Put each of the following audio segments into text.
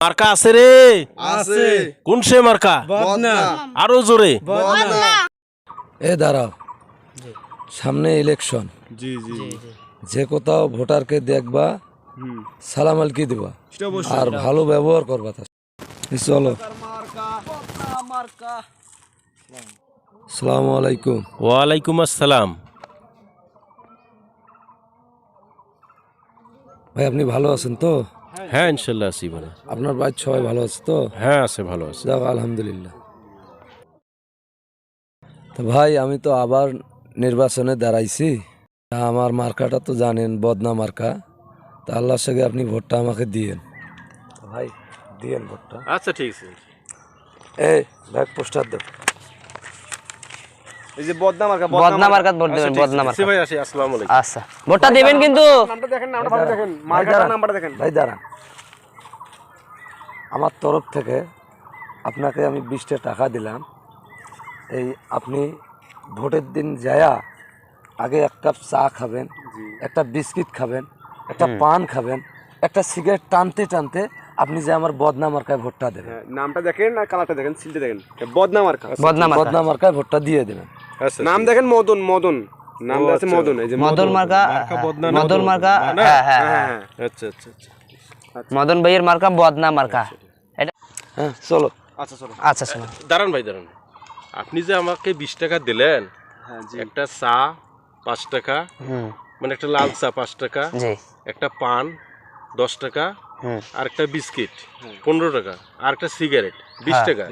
মার্কা আছে রে? আছে। কোন সে মার্কা? বদনা। আরও জোরে। বদনা। এ দাঁড়াও। সামনে ইলেকশন জি জি। যে কোথাও ভোটারকে দেখবা সালাম আলকি দিবা। আর ভালো ব্যবহার করবা এই চলো। সালাম আলাইকুম। ওয়ালাইকুম আসসালাম। ভাই আপনি ভালো আছেন তো? হ্যাঁ ইনশাল্লাহ আছি ভালো। আপনার বাড়ির সবাই ভালো আছে তো? হ্যাঁ আছে ভালো আছে। যাক আলহামদুলিল্লাহ। তো ভাই আমি তো আবার নির্বাচনে দাঁড়াইছি। তা আমার মার্কাটা তো জানেন বদনা মার্কা। তা আল্লাহর সঙ্গে আপনি ভোটটা আমাকে দিয়েন। ভাই দিয়েন ভোটটা। আচ্ছা ঠিক আছে। এই ব্যাগ পোস্টার দেব এই যে বদনা মার্কা বদনা মার্কাত ভোট দেবেন বদনা মার্কাত ভাই আসি আসসালামু আলাইকুম। আচ্ছা ভোটটা দেবেন কিন্তু। নামটা দেখেন নামটা ভালো দেখেন। মার্কাটার নাম্বারটা দেখেন। ভাই দাঁড়ান। আমার তরফ থেকে আপনাকে আমি বিশটা টাকা দিলাম। এই আপনি ভোটের দিন যায়া আগে এক কাপ চা খাবেন একটা বিস্কিট খাবেন একটা পান খাবেন একটা সিগারেট টানতে টানতে আপনি যে আমার বদনা মার্কায় ভোটটা দেবেন। হ্যাঁ, নামটা দেখেন আর কালারটা দেখেন সিলটা দেখেন। বদনা মার্কা বদনা বদনা মার্কায় ভোটটা দিয়ে দেবেন। আচ্ছা নাম দেখেন মদন মদন। নামটা আছে মদন এই যে মদন। মার্কা মদন মার্কা হ্যাঁ হ্যাঁ। হ্যাঁ হ্যাঁ। আচ্ছা আচ্ছা আচ্ছা। মদন ভাইয়ের মার্কা বদনা মার্কা। এটা হ্যাঁ চলো। আচ্ছা চলো। আচ্ছা শোনো দাঁড়ান ভাই দাঁড়ান। আপনি যে আমাকে বিশ টাকা দিলেন হ্যাঁ জি। একটা চা পাঁচ টাকা হুম। মানে একটা লাল চা পাঁচ টাকা জি। একটা পান দশ টাকা আর একটা বিস্কিট পনেরো টাকা। আর একটা সিগারেট বিশ হ্যাঁ। টাকা।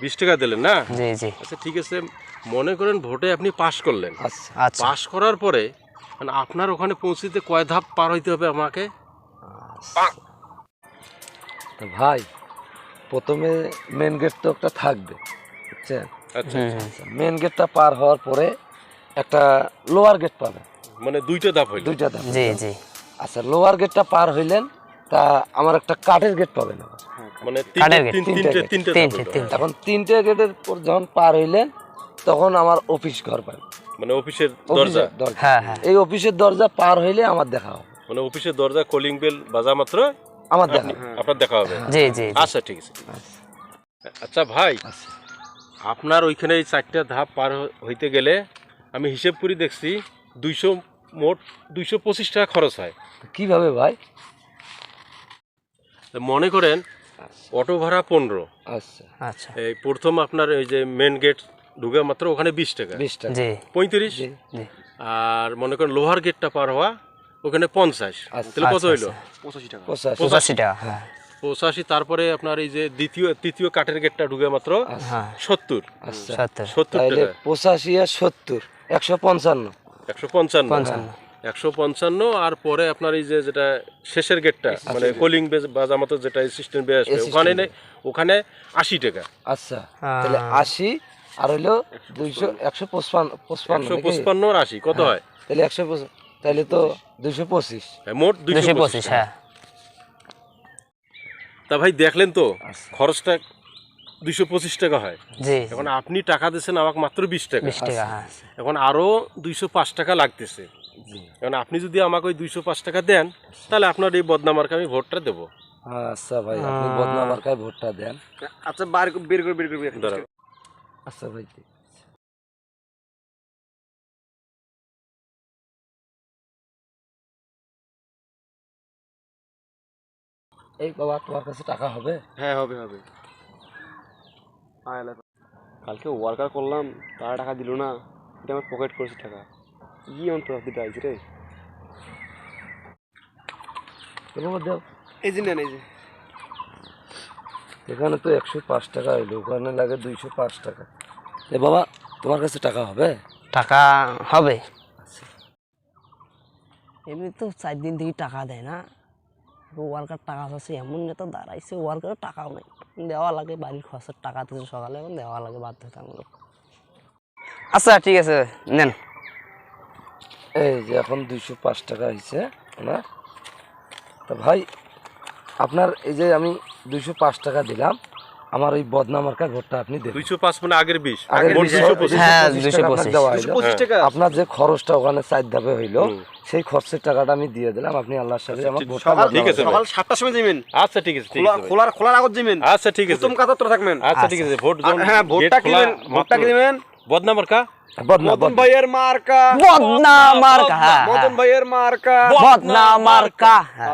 বিশ টাকা। দিলেন না? জি জি। আচ্ছা ঠিক আছে। মনে করেন ভোটে আপনি পাশ করলেন। আচ্ছা আচ্ছা। পাশ করার পরে মানে আপনার ওখানে পৌঁছতে কয় ধাপ পার হইতে হবে আমাকে? ভাই প্রথমে মেন গেট তো একটা থাকবে বুঝছেন? আচ্ছা। মেন গেটটা পার হওয়ার পরে একটা লোয়ার গেট পাবে মানে দুইটা ধাপ হইল। দুইটা ধাপ জি জি। আচ্ছা লোয়ার গেটটা পার হইলেন তা আমার একটা কাঠের গেট পাবেন আবার। মানে কাঠের তিনটে গেট। তিনটে গেটের পর যখন পার হইলেন তখন আমার অফিস ঘর পাবেন। মানে অফিসের দরজা? হ্যাঁ হ্যাঁ। এই অফিসের দরজা পার হইলে আমার দেখা হবে। মানে অফিসের দরজা কলিং বেল বাজা মাত্র? আমার দেখা আপনি- আপনার দেখা হবে। জি জি। আচ্ছা ঠিক আছে। আচ্ছা ভাই আচ্ছা। আপনার ওইখানে এই চারটা ধাপ পার হইতে গেলে আমি হিসেব করে দেখছি দুইশো মোট দুইশো পঁচিশ টাকা খরচ হয়। কীভাবে ভাই? মনে করেন অটো ভাড়া পনেরো। আচ্ছা। আচ্ছা। এই প্রথম আপনার ওই যে মেন গেট ঢুকে মাত্র ওখানে বিশ টাকা। বিশ টাকা। পঁয়ত্রিশ? জি। জি। আর মনে করেন লোহার গেটটা পার হওয়া ওখানে পঞ্চাশ। আচ্ছা। তাহলে কত আচ্ছা, হইল? পঁচাশি টাকা। পঁচাশি। টাকা হ্যাঁ। পঁচাশি তারপরে আপনার এই যে দ্বিতীয় তৃতীয় কাঠের গেটটা ঢুকে মাত্র হ্যাঁ। সত্তর। আচ্ছা। সত্তর। সত্তর পঁচাশি আর সত্তর একশো পঞ্চান্ন। একশো পঞ্চান্ন। পঞ্চান্ন। একশো পঞ্চান্ন আর পরে আপনার এই যে যেটা শেষের গেটটা মানে কলিং বাজা মতো যেটা সিস্টেম বেয়ে আসবে ওখানে নেই ওখানে আশি টাকা। আচ্ছা তাহলে আশি আর হইল দুইশো একশো পঁচপান্ন পঁচপান্ন একশো পঁচপান্ন আর আশি কত হয় তাহলে একশো তাহলে তো দুইশো পঁচিশ। হ্যাঁ, মোট দুইশো পঁচিশ। হ্যাঁ। তা ভাই দেখলেন তো আচ্ছা। খরচটা দুইশো পঁচিশ টাকা হয়। জি। এখন আপনি টাকা দিচ্ছেন আমাকে মাত্র বিশ টাকা। বিশ টাকা হ্যাঁ। এখন আরও দুইশো পাঁচ টাকা লাগতেছে। এখন আপনি যদি আমাকে ওই দুইশো পাঁচ টাকা দেন তাহলে আপনার এই বদনামার্কে আমি ভোটটা দেবো। আচ্ছা ভাই আপনি বদনা মার্কায় ভোটটা দেন। আচ্ছা বার বের করে বের করে আচ্ছা ভাই। এই বাবা তোমার কাছে টাকা হবে? হ্যাঁ হবে হবে। কালকে ওয়ার্কার করলাম তারা টাকা দিল না এটা আমার পকেট করেছে টাকা। এমন প্রভাব দিতে আইছি রে? এই যে নেন এই যে। এখানে তো একশো পাঁচ টাকা হইল ওখানে লাগে দুইশো পাঁচ টাকা। এ বাবা তোমার কাছে টাকা হবে? টাকা হবে। এমনি তো চার দিন থেকে টাকা দেয় না। ওয়ার্কার টাকা আছে এমন নেতা দাঁড়াইছে ওয়ার্কারের টাকাও নেই। দেওয়া লাগে বাড়ির খরচের টাকা দিতে সকালে এখন দেওয়া লাগে বাধ্যতামূলক। আচ্ছা ঠিক আছে নেন। এই যে এখন দুইশো পাঁচ টাকা হয়েছে না তা ভাই আপনার এই যে আমি দুইশো পাঁচ টাকা দিলাম আমার ওই বদনা মার্কা ভোটটা আপনি দেবেন দুইশো পাঁচ মানে আগের বিশ? হ্যাঁ, 225 225 টাকা আপনাকে দেওয়া হইল। পঁচিশ টাকা? আপনার যে খরচটা ওখানে চার ধাপে হইল সেই খরচের টাকাটা আমি দিয়ে দিলাম। আপনি আল্লাহর সাথে আমার ভোটটা ঠিক আছে। সকাল সময় আচ্ছা ঠিক আছে ঠিক খোলা খোলার খোলার আগত যাবেন আচ্ছা ঠিক আছে। থাকবেন। আচ্ছা ঠিক আছে। ভোট হ্যাঁ ভোটটা কিনবেন ভোটটা কিনবেন। বদনামার কা বদনা মদন বদনা। ভাইয়ের মার্কা বদনা মার্কা হ্যাঁ মদন ভাইয়ের মার্কা বদনা মার্কা হ্যাঁ